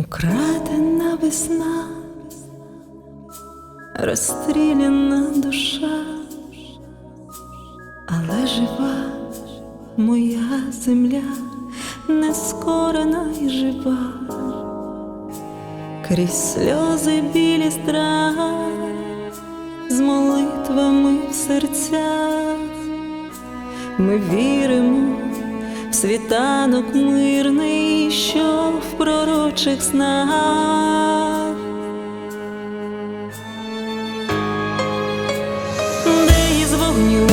Украдена весна, розстріляна душа, але жива моя земля, нескорена й жива, крізь сльози білі страх, з молитвами в серцях, ми віримо світанок мирний, що в пророчих снах. Де із вогню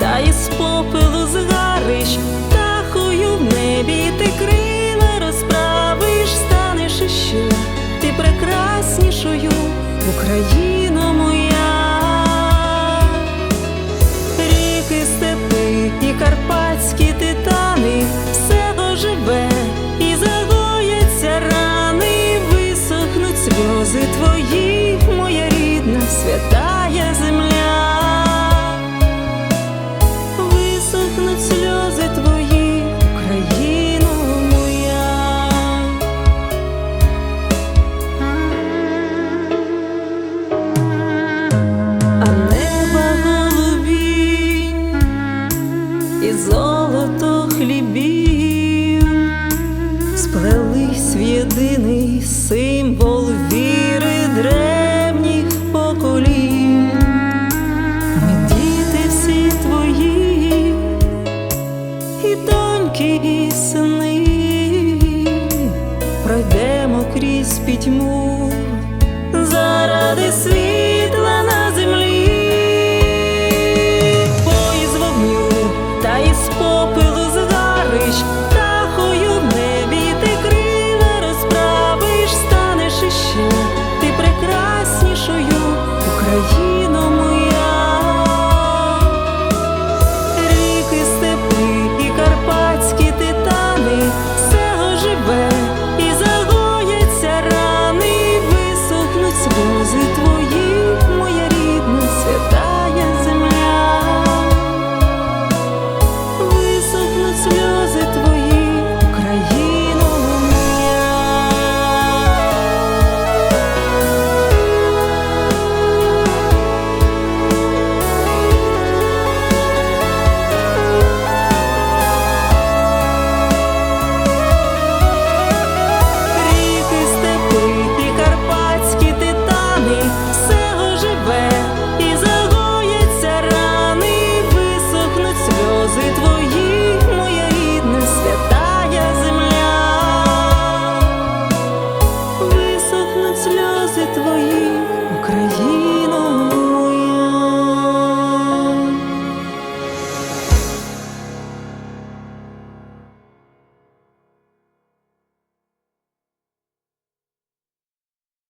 та із попелу згариш, птахою в небі ти крила розправиш, станеш іще ти прекраснішою, моя. І загояться рани, висохнуть сльози твої, моя рідна, святая земля, висохнуть сльози твої, Україно моя. а неба голубі і золото хлібів сплелись в єдиний символ віри древніх поколінь. Ми діти всі твої, і доньки, і сини, пройдемо крізь пітьму заради світу. сльози твої.